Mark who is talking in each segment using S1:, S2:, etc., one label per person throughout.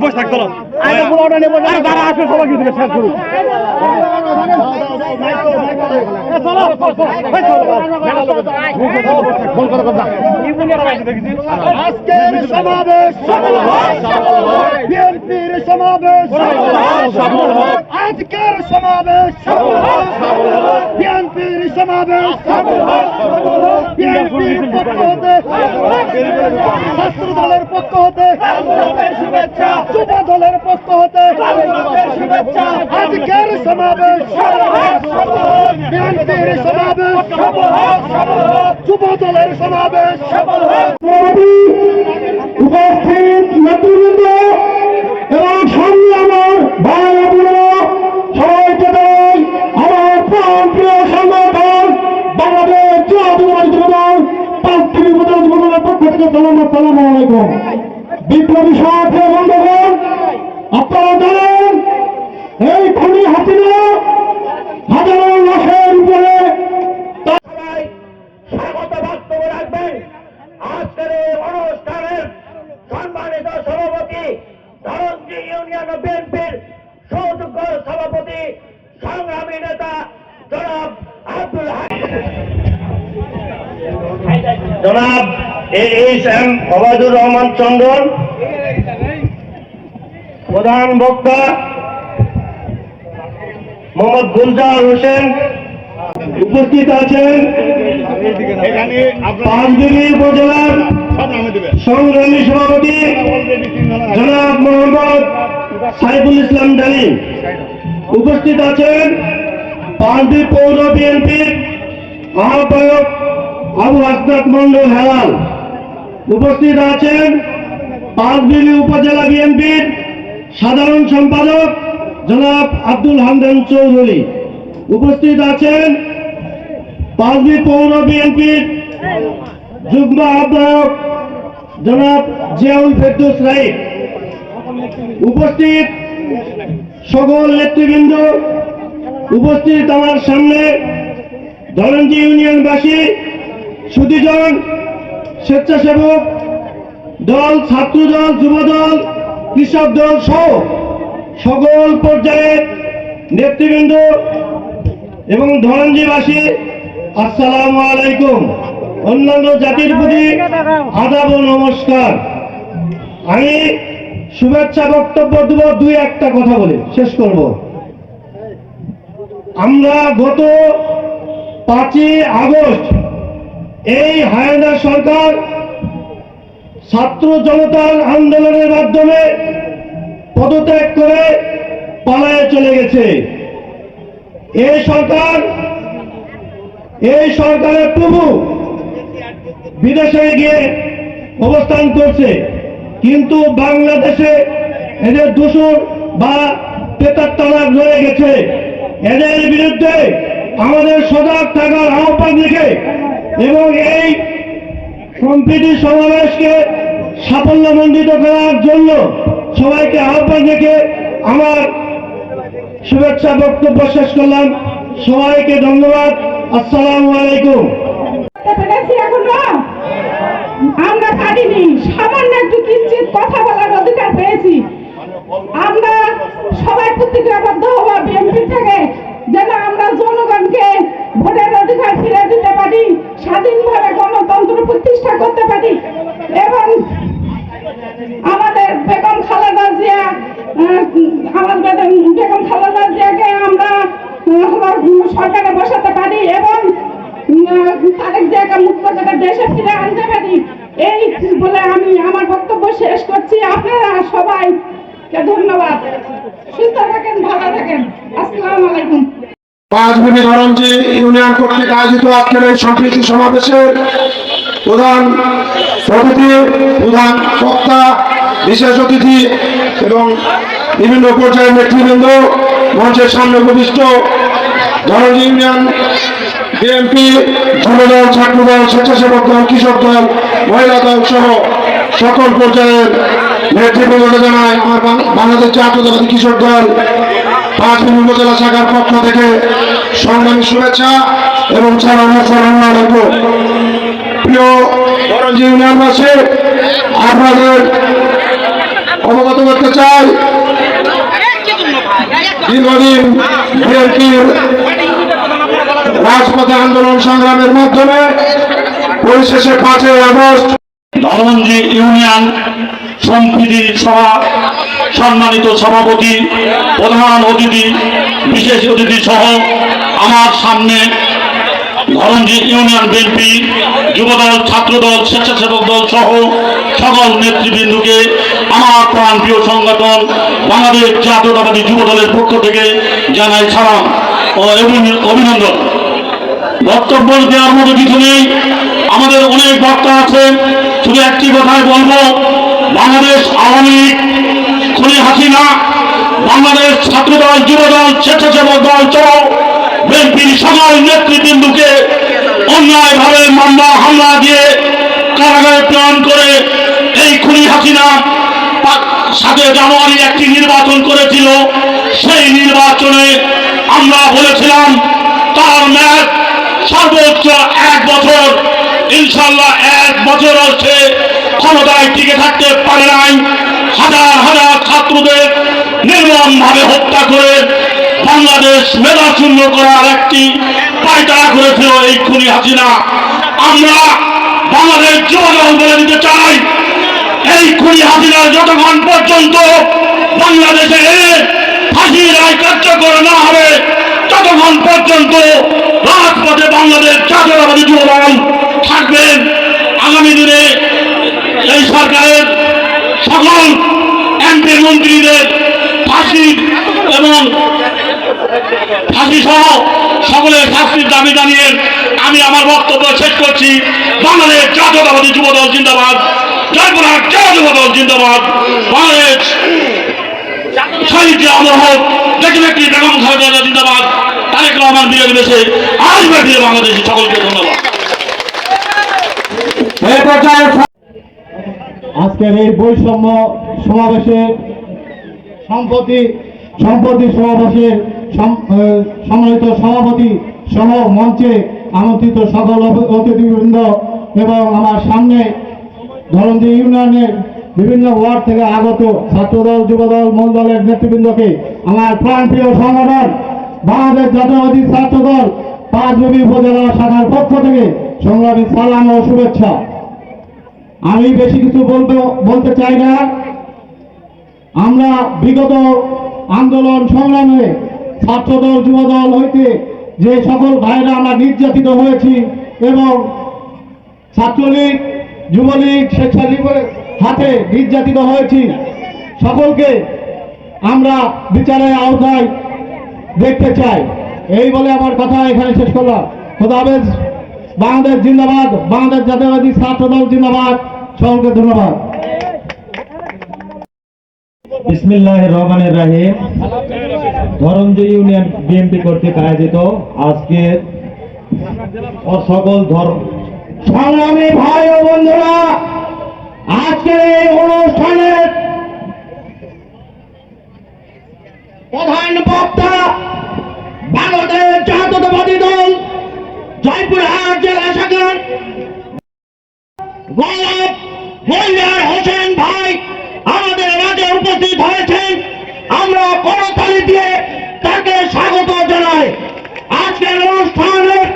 S1: বসে দিকে শেষ
S2: আজকের সমাবেশ। বিএনপির সমাবেশ। আজকের সমাবেশ বিএনপির সমাবেশ, বিএনপির পক্ষ হতে ছাত্র দলের পক্ষ হতে যুব দলের পক্ষ হতে, আজকের সমাবেশ, বিএনপির সমাবেশ যুব দলের সমাবেশ। উপস্থিত নেতৃবৃন্দ এবং সামনে আমার আলাইকুম বিপ্লবী সাথে বন্ধুগণ, আপনারা এই খুনি হাসিনা হাজারো উপরে স্বাগত বক্তব্য রাখবেন। আজকের এই অনুষ্ঠানের সম্মানিত সভাপতি ইউনিয়ন বিএনপির সৌযোগ্য সভাপতি, সংগ্রামী নেতা জনাব আব্দুল জনাব এইচ এম অবাদুর রহমান চন্দন। প্রধান বক্তা মোহাম্মদ গুলজার হোসেন উপস্থিত আছেন। পাঁচদিনী উপজেলার সংগ্রামী সভাপতি জনাব মোহাম্মদ সাইফুল ইসলাম ডালিম উপস্থিত আছেন পাঁচদি পৌর বিএনপির আহ্বায়ক আবু আসনাদ মন্ডল হেলাল। উপস্থিত আছেন পাঁচবিবি উপজেলা বিএনপির সাধারণ সম্পাদক জনাব আব্দুল হামদান চৌধুরী। উপস্থিত আছেন পাঁচবি পৌর বিএনপির যুগ্ম আহ্বায়ক জনাব জিয়াউল ফেরদৌস রাইট উপস্থিত সকল নেতৃবৃন্দ, উপস্থিত আমার সামনে ধরঞ্জি ইউনিয়নবাসী, সুদীজন স্বেচ্ছাসেবক দল ছাত্র দল যুব দল কৃষক দল সহ সকল পর্যায়ের নেতৃবৃন্দ এবং ধরঞ্জিবাসী আসসালাম আলাইকুম। অন্যান্য জাতির প্রতি আদাব নমস্কার। আমি শুভেচ্ছা বক্তব্য দেব দুই একটা কথা বলে, শেষ করব। আমরা গত পাঁচই আগস্ট এই হায়না সরকার। ছাত্র জনতার আন্দোলনের মাধ্যমে পদত্যাগ করে পালায়ে চলে গেছে। এই সরকার, এই সরকারের প্রভু বিদেশে গিয়ে অবস্থান করছে। কিন্তু বাংলাদেশে এদের দূষণ বা পেতার তালাক রয়ে গেছে। এদের বিরুদ্ধে আমাদের সজাগ থাকার আহ্বান রেখে এবং এই সম্প্রীতি সমাবেশকে সাফল্যমণ্ডিত করার জন্য সবাইকে আহ্বান রেখে আমার শুভেচ্ছা বক্তব্য শেষ করলাম। সবাইকে ধন্যবাদ। আসসালামু আলাইকুম।
S3: আমরা পারিনি সামান্য একটু কিঞ্চিত কথা বলার অধিকার পেয়েছি। আমরা সবাই প্রতিজ্ঞাবদ্ধ হব বিএনপি থেকে যেন আমরা জনগণকে ভোটের অধিকার ফিরে দিতে পারি, স্বাধীনভাবে গণতন্ত্র প্রতিষ্ঠা করতে পারি এবং আমাদের বেগম খালেদা জিয়া আমাদের বেগম খালেদা জিয়াকে আমরা সরকারে বসাতে পারি এবং তারেক জিয়াকে মুক্ত করে দেশে ফিরে আনতে পারি। এই বলে আমি আমার বক্তব্য শেষ করছি। আপনারা সবাই ধন্যবাদ। সুস্থ থাকেন, ভালো থাকেন। আসসালামু আলাইকুম।
S4: পাঁচগুনি ধরঞ্জি ইউনিয়ন কর্তৃক আয়োজিত আজকের এই সম্প্রীতি সমাবেশের প্রধান অতিথি, প্রধান বক্তা, বিশেষ অতিথি এবং বিভিন্ন পর্যায়ের নেতৃবৃন্দ, মঞ্চের সামনে উপবিষ্ট ধরঞ্জি ইউনিয়ন বিএনপি, যুবদল, ছাত্রদল, স্বেচ্ছাসেবক দল, কৃষক দল, মহিলা দল সহ সকল পর্যায়ের নেতৃবৃন্দ জানায় আমার বাংলাদেশ জাতীয়তাবাদী কৃষক দল পাঁচ উপজেলা শাখার পক্ষ থেকে সংগ্রামী শুভেচ্ছা এবং আসসালামু আলাইকুম। প্রিয় ইউনিয়নবাসী আপনাদের অবগত করতে চাই, দীর্ঘদিন বিএনপির রাজপথে আন্দোলন সংগ্রামের মাধ্যমে পরিশেষে পাঁচই আগস্ট
S1: ধরঞ্জি ইউনিয়ন সম্প্রীতি সভা সম্মানিত সভাপতি, প্রধান অতিথি, বিশেষ অতিথি সহ আমার সামনে ধরঞ্জি ইউনিয়ন বিএনপি, যুবদল, ছাত্রদল, স্বেচ্ছাসেবক দল সহ সকল নেতৃবৃন্দকে আমার প্রাণ প্রিয় সংগঠন বাংলাদেশ জাতীয়তাবাদী যুব দলের পক্ষ থেকে জানাই সালাম ও অভি- অভিনন্দন। বক্তব্য দেওয়ার মতো কিছু নেই। আমাদের অনেক বক্তা আছে। শুধু একটি কথাই বলব বাংলাদেশ আওয়ামী লীগ খুনি হাসিনা, বাংলাদেশ ছাত্রদল, যুবদল, স্বেচ্ছাসেবক দল সহ বিএনপির সকল নেতৃবৃন্দকে অন্যায়ভাবে মামলা, হামলা দিয়ে কারাগারে প্রেরণ করে এই খুনি হাসিনা সাতে জানুয়ারি একটি নির্বাচন করেছিল। সেই নির্বাচনে আমরা বলেছিলাম, তার ম্যাচ সর্বোচ্চ এক বছর ইনশাল্লাহ এক বছর হচ্ছে ক্ষমতায় টিকে থাকতে পারে নাই। হাজার হাজার ছাত্রদের নির্মম ভাবে হত্যা করে বাংলাদেশ মেধাশূন্য করার একটি পায়তারা করেছিল এই খুনি হাসিনা। আমরা বাংলাদেশ যুবদল বলে দিতে চাই, এই খুনি হাসিনা যতক্ষণ পর্যন্ত বাংলাদেশে ফাঁসির রায় কার্যকর না হবে, ততক্ষণ পর্যন্ত রাজপথে বাংলাদেশ জাতীয়তাবাদী যুবদল থাকবেন। আগামী দিনে এই সরকারের সকল এমপি মন্ত্রীদের ফাঁসি এবং ফাঁসি সহ সকলের শাস্তির দাবি জানিয়ে আমি আমার বক্তব্য শেষ করছি। বাংলাদেশ জাতীয়তাবাদী যুবদল জিন্দাবাদ। জয়পুরহাট জয় যুবদল জিন্দাবাদ। বাংলাদেশ শহীদ আমর হোক দেখি ব্যক্তি বেগম খালেদা জিন্দাবাদ, তারেক রহমান বিজয় দেশে আজ বেরিয়ে বাংলাদেশে সকলকে ধন্যবাদ।
S5: আজকের এই বৈষম্য সমাবেশে সম্প্রতি সম্প্রতি সমাবেশের সম- সম্মানিত সভাপতি সহ মঞ্চে আমন্ত্রিত সকল অতিথিবৃন্দ এবং আমার সামনে ধরঞ্জি ইউনিয়নের বিভিন্ন ওয়ার্ড থেকে আগত ছাত্রদল, যুবদল মূল দলের নেতৃবৃন্দকে আমার প্রাণপ্রিয় সংগঠন বাংলাদেশ জাতীয়বাদী ছাত্রদল পাঁচবি উপজেলা শাখার পক্ষ থেকে সংগ্রামী সালাম ও শুভেচ্ছা। আমি বেশি কিছু বলতে বলতে চাই না। আমরা বিগত আন্দোলন সংগ্রামে ছাত্রদল, যুবদল হইতে যে সকল ভাইরা আমরা নির্যাতিত হয়েছি এবং ছাত্রলীগ, যুবলীগ স্বেচ্ছালীগের হাতে নির্যাতিত হয়েছি, সকলকে আমরা বিচারের আওতায় দেখতে চাই। এই বলে আমার কথা এখানে শেষ করলাম। খোদা হাফেজ। বাংলাদেশ জিন্দাবাদ, বাংলাদেশ জাতীয়বাদী ছাত্রদল জিন্দাবাদ। সকলকে ধন্যবাদ।
S6: বিসমিল্লাহ রহমানের রাহিম। ধরঞ্জ ইউনিয়ন বিএনপি কর্তৃক আয়োজিত আজকের সকল ধর্ম।
S5: সংগ্রামী ভাই ও বন্ধুরা, আজকের এই অনুষ্ঠানের প্রধান বক্তা বাংলাদেশ জাতীয়তাবাদী দল জয়পুরহাট জেলা শাখার গোলাপ মহিলার হোসেন ভাই আমাদের মাঝে উপস্থিত হয়েছেন। আমরা করতালি দিয়ে তাকে স্বাগত জানাই। আজকের অনুষ্ঠানের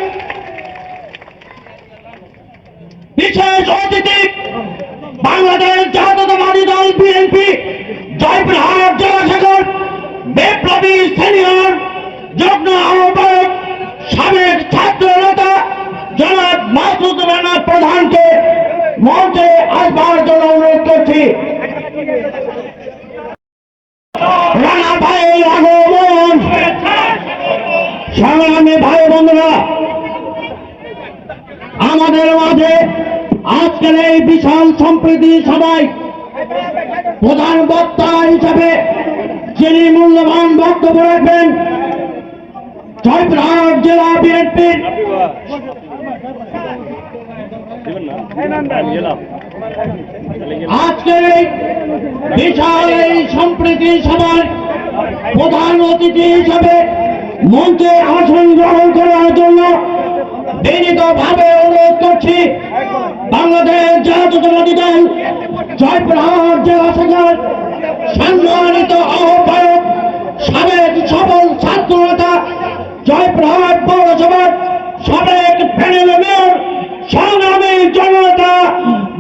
S5: বিশেষ অতিথি বাংলাদেশ জাতীয়তাবাদী দল বিএনপি জয়পুরহাট জেলা শাখার বিপ্লবী সিনিয়র যুগ্ম আহ্বায়ক প্রধানকে মঞ্চে আসবার জন্য অনুরোধ করছি। রানা ভাই, আগমন। সংগ্রামী ভাই, বন্ধুরা, আমাদের মাঝে আজকের এই বিশাল সম্প্রীতি সবাই প্রধান বক্তা হিসেবে যিনি মূল্যবান বক্তব্য রাখবেন, জয়পুরহাট জেলা বিএনপির আজকের এই বিশাল এই সম্প্রীতি সভার প্রধান অতিথি হিসাবে মঞ্চে আসন গ্রহণ করার জন্য বিনীত ভাবে অনুরোধ করছি।
S7: বাংলাদেশ জাতীয়তাবাদী দল, জয়প্রহার জেলা থেকে সম্মানিত আহ্বায়ক, সাবেক সফল ছাত্র নেতা জয়প্রহার পৌরসভার সাবেক প্যানেল মেয়র সংগ্রামী জননেতা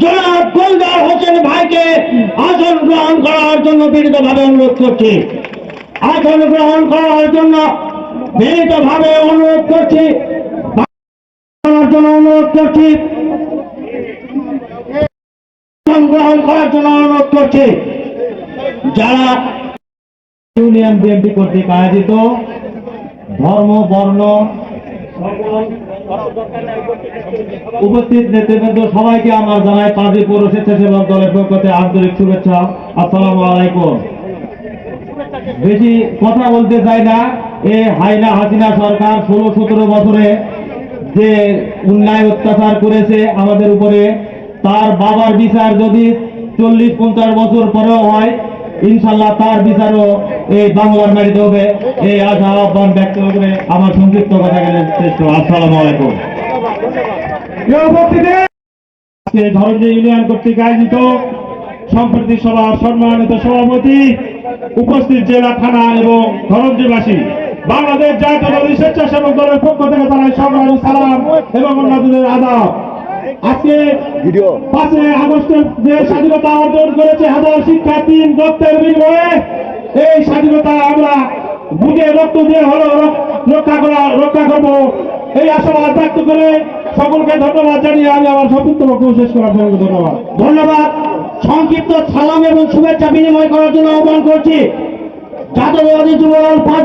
S7: জনাব গোলদার হোসেন ভাইকে আসন গ্রহণ করার জন্য বিনীতভাবে অনুরোধ করছি। আসন গ্রহণ করার জন্য বিনীতভাবে অনুরোধ করছি। জন্য অনুরোধ করছি। গ্রহণ করার জন্য অনুরোধ করছি। যারা
S6: ইউনিয়ন বিএনপি কর্তৃক আয়োজিত ধর্ম, বর্ণ, সকল উপস্থিত নেতৃবৃন্দ, সবাইকে আমরা জানাই পাজি পৌর স্বেচ্ছাসেবক দলের পক্ষ আন্তরিক শুভেচ্ছা। আসসালামু আলাইকুম। বেশি কথা বলতে চাই না। এ হাইনা হাসিনা সরকার ষোলো সতেরো বছরে যে অন্যায় অত্যাচার করেছে আমাদের উপরে, তার বাবার বিচার যদি চল্লিশ পঞ্চাশ বছর পরেও হয় ইনশাল্লাহ তার বিচারও এই বাংলার মাটিতে হবে। এই আশা আহ্বান ব্যক্ত করে আমার সংক্ষিপ্ত কথা গেলে শ্রেষ্ঠ। আসসালামু আলাইকুম। ইউনিয়ন কর্তৃক আয়োজিত সম্প্রতি সভার সম্মানিত সভাপতি উপস্থিত জেলা, থানা এবং ধরঞ্জিবাসী বাংলাদেশ জাতীয়বাদী স্বেচ্ছাসেবক দলের পক্ষ থেকে তারা সালাম এবং অন্যদের আদাব। আজকে ভিডিও। পাঁচই আগস্টের যে স্বাধীনতা অর্জন করেছে হাজার শিক্ষার্থী রক্তের বিনিময়ে এই স্বাধীনতা আমরা বুঝে রক্ত দিয়ে হলো রক্ষা করা রক্ষা করব। এই আশাবাদ ব্যক্ত করে সকলকে ধন্যবাদ জানিয়ে আমি আমার সংক্ষিপ্ত বক্তব্য শেষ করার জন্য ধন্যবাদ।
S7: ধন্যবাদ। সংক্ষিপ্ত সালাম এবং শুভেচ্ছা বিনিময় করার জন্য আহ্বান করছি। জাতীয়বাদী যুবদল পাঁচ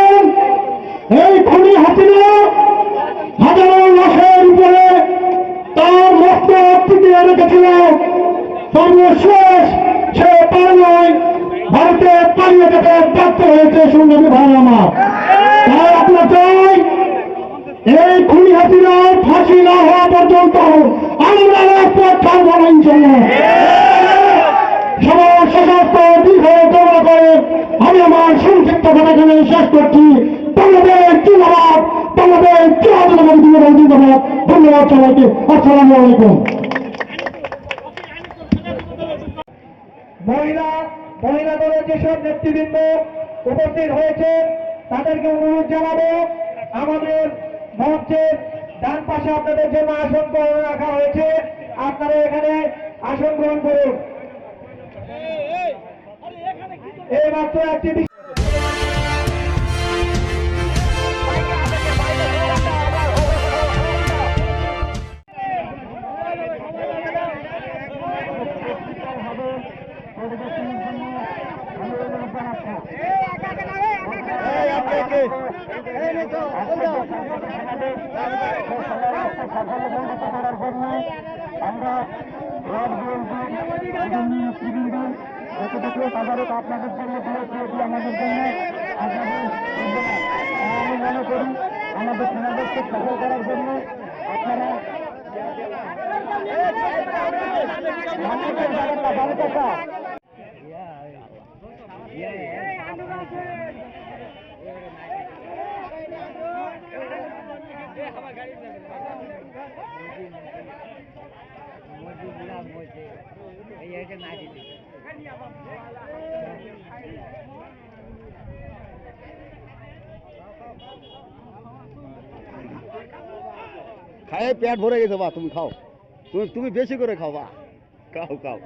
S7: এই খুনি হাসিনা হাজারো লাশের উপরে তার মস্তক টিকিয়ে রেখেছিল। সর্বশেষ সে পালায় ভারতে পালিয়ে যেতে ব্যর্থ হয়েছে সংগ্রামী ভাই আমার। তাই আপনার চাই, এই খুনি হাসিনার ফাঁসি না হওয়া পর্যন্ত আমরা রাজপথ ছাড়বো না ইনশাল্লাহ সবার সশস্ত্র দীর্ঘ দৌড়া করে আমি আমার সংক্ষিপ্ত ঘটনা শেষ করছি। জাতীয়তাবাদী ধন্যবাদ সবাইকে। আসসালামু আলাইকুম। মহিলা মহিলা দলের যেসব নেতৃবৃন্দ উপস্থিত হয়েছে, তাদেরকে অনুরোধ জানাব, আমাদের মঞ্চের ডান পাশে আপনাদের জন্য আসন গ্রহণ রাখা হয়েছে। আপনারা এখানে আসন গ্রহণ করুন। এই একটি বিষয় আপনাদের জন্য দিয়েছি এটি আমাদের জন্য আপনাদের আমি মনে করি আমাদের সেনাদেরকে সফল করার জন্য আপনারা ভালো কথা
S8: খায় পেট ভরে গেছে বা, তুমি খাও। তুমি তুমি বেশি করে খাও বা। খাও খাও।